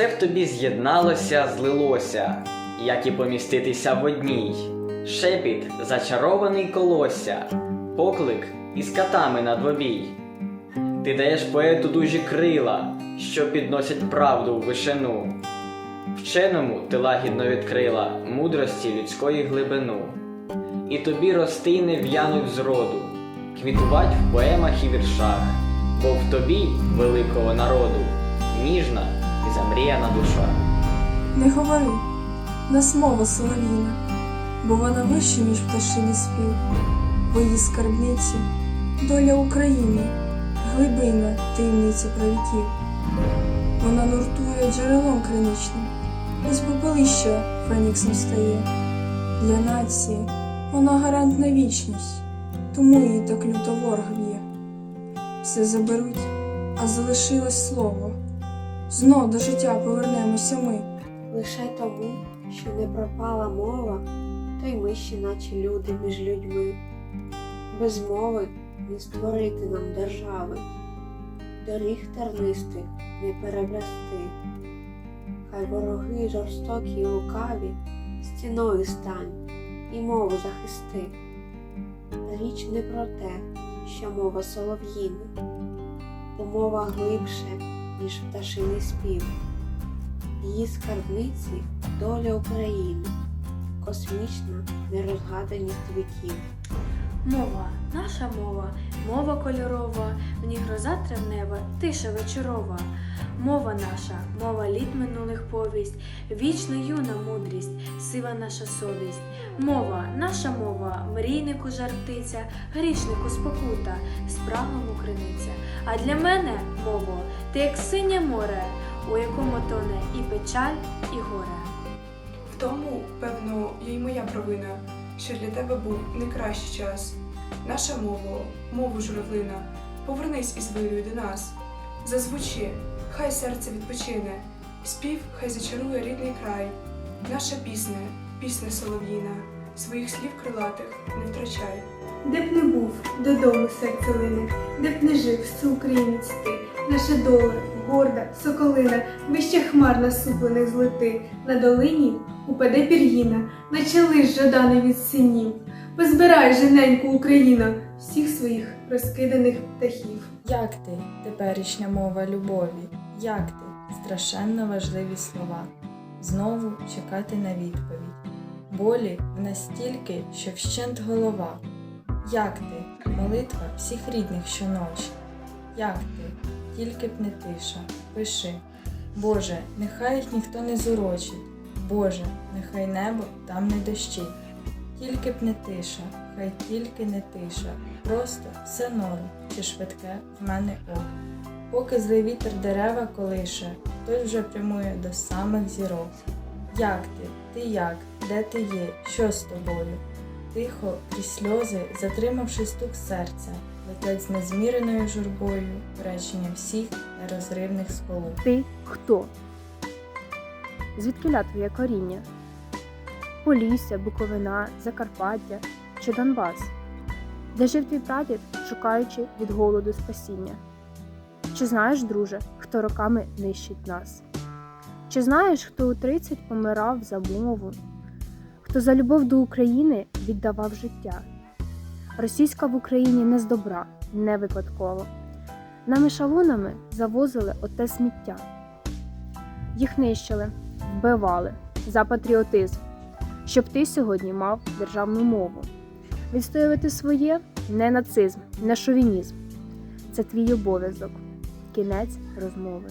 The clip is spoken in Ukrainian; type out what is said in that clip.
Все в тобі з'єдналося, злилося, як і поміститися в одній. Шепіт зачарований колосся, поклик із катами на двобій. Ти даєш поету дужі крила, що підносять правду в вишину. Вченому ти лагідно відкрила мудрості людської глибину. І тобі рости не в'януть зроду, квітувать в поемах і віршах, бо в тобі, великого народу, ніжна і замріяна душа. Не говори, нас мова солов'їна, бо вона вища, ніж пташиний спів, в її скарбниці доля України, глибина таємниця правіків. Вона нуртує джерелом криничним, із попелища феніксом стає. Для нації вона гарант на вічність, тому її так люто ворог б'є. Все заберуть, а залишилось слово. Знов до життя повернемося ми. Лише тому, що не пропала мова, то й ми ще наче люди між людьми. Без мови не створити нам держави, доріг тернистих не перебрести. Хай вороги жорстокі і лукаві стіною стань і мову захисти. Річ не про те, що мова солов'їна, бо мова глибше, ніж пташиний спів. Її скарбниці доля України, космічна нерозгаданість віків. Мова, наша мова, мова кольорова, в ній гроза травнева, тиша вечорова. Мова наша, мова літ минулих повість, вічна юна мудрість, сива наша совість. Мова, наша мова, мрійнику жар птиця, грішнику спокута, спраглому криниця. А для мене, мово, ти як синє море, у якому тоне і печаль, і горе. В тому, певно, є й моя провина, що для тебе був не кращий час. Наша мова, мову журавлина, повернись із вирою до нас. Зазвучи, хай серце відпочине, спів хай зачарує рідний край. Наша пісня, пісня солов'їна, своїх слів крилатих не втрачай. Де б не був, додому серце лине, де б не жив, суукраїнець ти, наша доля, горда, соколина, вище хмар насуплених злети, на долині упаде пір'їна, наче лиш жаданий від синів. Позбирай жененьку Україна всіх своїх розкиданих птахів. Як ти, теперішня мова любові? Як ти, страшенно важливі слова? Знову чекати на відповідь. Болі настільки, що вщент голова. Як ти, молитва всіх рідних щоночі? Як ти, тільки б не тиша, пиши. Боже, нехай їх ніхто не зурочить. Боже, нехай небо там не дощить. Тільки б не тиша, хай тільки не тиша, просто все норм чи швидке в мене око. Поки злий вітер дерева колише, той вже прямує до самих зірок. Як ти? Ти як? Де ти є? Що з тобою? Тихо, крізь сльози, затримавши стук серця, летять з незміреною журбою речення всіх нерозривних сполук. Ти хто? Звідкиля твоє коріння? Полісся, Буковина, Закарпаття чи Донбас? Де жив твій прадід, шукаючи від голоду спасіння? Чи знаєш, друже, хто роками нищить нас? Чи знаєш, хто у 30 помирав за мову? Хто за любов до України віддавав життя? Російська в Україні не з добра, не випадково. Нами шалонами завозили оте сміття. Їх нищили, вбивали за патріотизм, щоб ти сьогодні мав державну мову. Відстоювати своє не нацизм, не шовінізм. Це твій обов'язок. Кінець розмови.